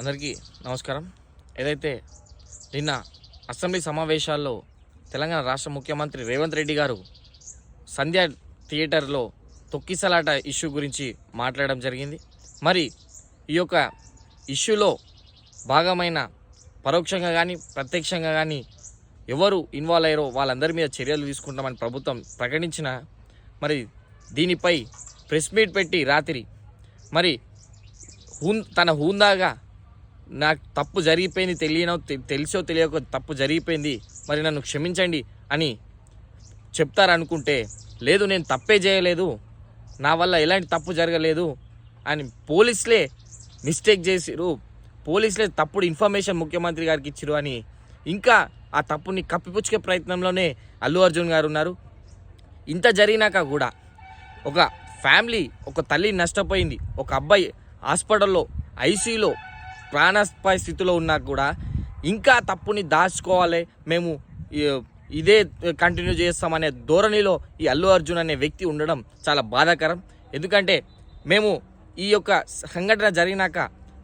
అందరికీ నమస్కారం. ఏదైతే నిన్న అసెంబ్లీ సమావేశాల్లో తెలంగాణ రాష్ట్ర ముఖ్యమంత్రి రేవంత్ రెడ్డి గారు సంధ్య థియేటర్లో తొక్కిసలాట ఇష్యూ గురించి మాట్లాడడం జరిగింది. మరి ఈ యొక్క ఇష్యూలో భాగమైన పరోక్షంగా కానీ ప్రత్యక్షంగా కానీ ఎవరు ఇన్వాల్వ్ అయ్యారో వాళ్ళందరి మీద చర్యలు తీసుకుంటామని ప్రభుత్వం ప్రకటించిన మరి దీనిపై ప్రెస్ మీట్ పెట్టి రాత్రి మరి హూన్ తన హూందాగా నాకు తప్పు జరిగిపోయింది తెలియనో తె- తెలిసో తెలియక తప్పు జరిగిపోయింది మరి నన్ను క్షమించండి అని చెప్తారనుకుంటే లేదు నేను తప్పే చేయలేదు నా వల్ల ఎలాంటి తప్పు జరగలేదు అని పోలీసులే మిస్టేక్ చేసిరు పోలీసులే తప్పుడు ఇన్ఫర్మేషన్ ముఖ్యమంత్రి గారికి ఇచ్చిరు అని ఇంకా ఆ తప్పుని కప్పిపుచ్చుకే ప్రయత్నంలోనే అల్లు అర్జున్ గారు ఉన్నారు. ఇంత జరిగినాక కూడా ఒక ఫ్యామిలీ ఒక తల్లి నష్టపోయింది. ఒక అబ్బాయి హాస్పిటల్లో ఐసీలో ప్రాణపై స్థితిలో ఉన్నా కూడా ఇంకా తప్పుని దాచుకోవాలి. మేము ఇదే కంటిన్యూ చేస్తామనే ధోరణిలో ఈ అల్లు అర్జున్ అనే వ్యక్తి ఉండడం చాలా బాధాకరం. ఎందుకంటే మేము ఈ యొక్క సంఘటన జరిగినాక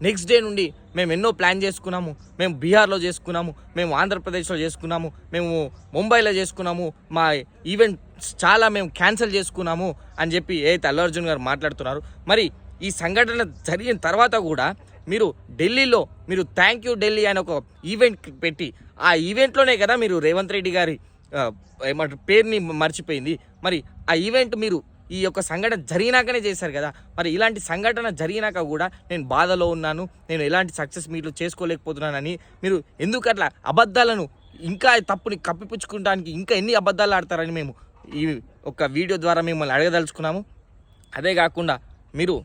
నెక్స్ట్ డే నుండి మేము ఎన్నో ప్లాన్ చేసుకున్నాము. మేము బీహార్లో చేసుకున్నాము మేము ఆంధ్రప్రదేశ్లో చేసుకున్నాము మేము ముంబైలో చేసుకున్నాము మా ఈవెంట్స్ చాలా మేము క్యాన్సిల్ చేసుకున్నాము అని చెప్పి ఏ అల్లు అర్జున్ గారు మాట్లాడుతున్నారు. మరి ఈ సంఘటన జరిగిన తర్వాత కూడా మీరు ఢిల్లీలో మీరు థ్యాంక్ యూ ఢిల్లీ అని ఒక ఈవెంట్ పెట్టి ఆ ఈవెంట్లోనే కదా మీరు రేవంత్ రెడ్డి గారి ఏమంటారు పేరుని మర్చిపోయింది. మరి ఆ ఈవెంట్ మీరు ఈ యొక్క సంఘటన జరిగినాకనే చేశారు కదా. మరి ఇలాంటి సంఘటన జరిగినాక కూడా నేను బాధలో ఉన్నాను నేను ఎలాంటి సక్సెస్ మీట్లు చేసుకోలేకపోతున్నానని మీరు ఎందుకు అట్లా అబద్ధాలను ఇంకా తప్పుని కప్పిపుచ్చుకోవడానికి ఇంకా ఎన్ని అబద్ధాలు ఆడతారని మేము ఈ ఒక వీడియో ద్వారా మిమ్మల్ని అడగదలుచుకున్నాము. అదే కాకుండా మీరు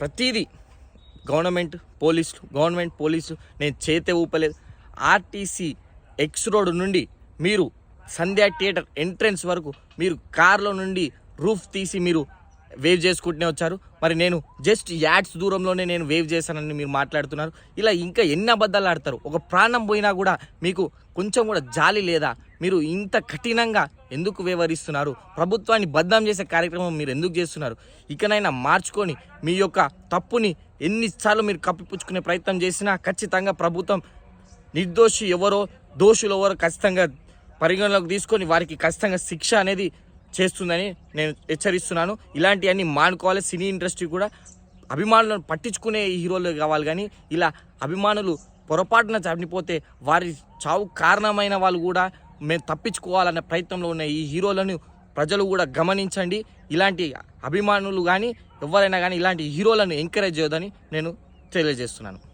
ప్రతిదీ గవర్నమెంట్ పోలీసులు గవర్నమెంట్ పోలీసు నేను చేతే ఊపలేదు. ఆర్టీసీ ఎక్స్ రోడ్ నుండి మీరు సంధ్యా థియేటర్ ఎంట్రన్స్ వరకు మీరు కార్లో నుండి రూఫ్ తీసి మీరు వేవ్ చేసుకుంటూనే వచ్చారు. మరి నేను జస్ట్ యాడ్స్ దూరంలోనే నేను వేవ్ చేశానని మీరు మాట్లాడుతున్నారు. ఇలా ఇంకా ఎన్ని అబద్ధాలు ఆడతారు? ఒక ప్రాణం పోయినా కూడా మీకు కొంచెం కూడా జాలి లేదా? మీరు ఇంత కఠినంగా ఎందుకు వ్యవహరిస్తున్నారు? ప్రభుత్వాన్ని బద్నాం చేసే కార్యక్రమం మీరు ఎందుకు చేస్తున్నారు? ఇకనైనా మార్చుకొని మీ యొక్క తప్పుని ఎన్నిసార్లు మీరు కప్పిపుచ్చుకునే ప్రయత్నం చేసినా ఖచ్చితంగా ప్రభుత్వం నిర్దోషి ఎవరో దోషులు ఎవరో ఖచ్చితంగా పరిగణలోకి తీసుకొని వారికి ఖచ్చితంగా శిక్ష అనేది చేస్తుందని నేను హెచ్చరిస్తున్నాను. ఇలాంటివన్నీ మానుకోవాలి. సినీ ఇండస్ట్రీ కూడా అభిమానులను పట్టించుకునే హీరోలు కావాలి కానీ ఇలా అభిమానులు పొరపాటున చనిపోతే వారి చావు కారణమైన వాళ్ళు కూడా మేము తప్పించుకోవాలనే ప్రయత్నంలో ఉన్న ఈ హీరోలను ప్రజలు కూడా గమనించండి. ఇలాంటి అభిమానులు కానీ ఎవరైనా కానీ ఇలాంటి హీరోలను ఎంకరేజ్ చేయొద్దని నేను తెలియజేస్తున్నాను.